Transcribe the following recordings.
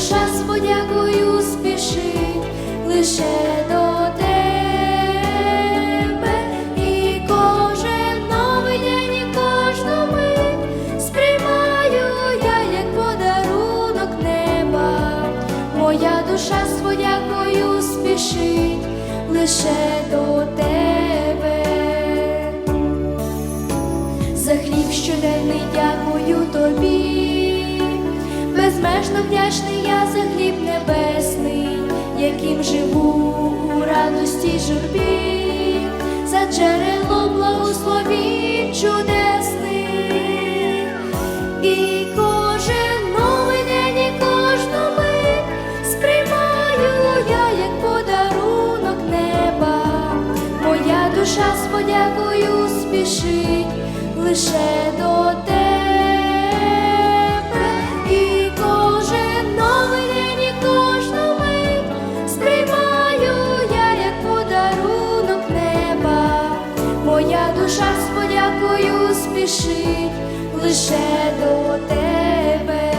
душа з подякою спішить лише до тебе, і кожен новий день і кожну мить сприймаю я, як подарунок неба. Моя душа з подякою спішить лише до тебе. За хліб щоденний дякую тобі. Безмежно вдячний джерело благословінь чудесних. І кожен новий день, і кожну сприймаю я як подарунок неба. Моя душа з спішить лише душа з подякою спішить лише до тебе.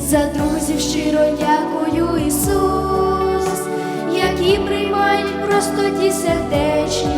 За друзів щиро дякую, Ісус, які приймають простоті сердечні,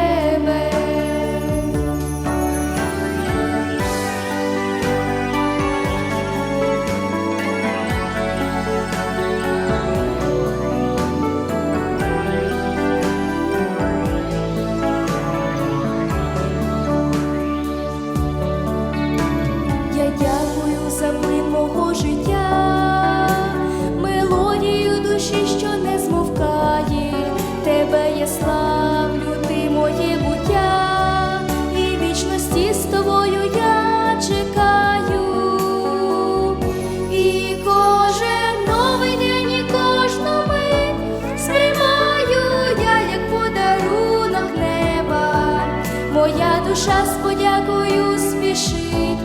Душа з подякою спішить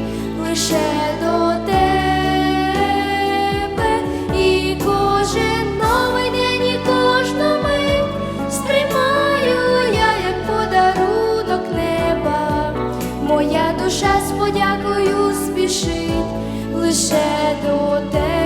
лише до тебе, і кожен новий день, і кожну мить сприймаю я як подарунок неба. Моя душа з подякою спішить лише до тебе.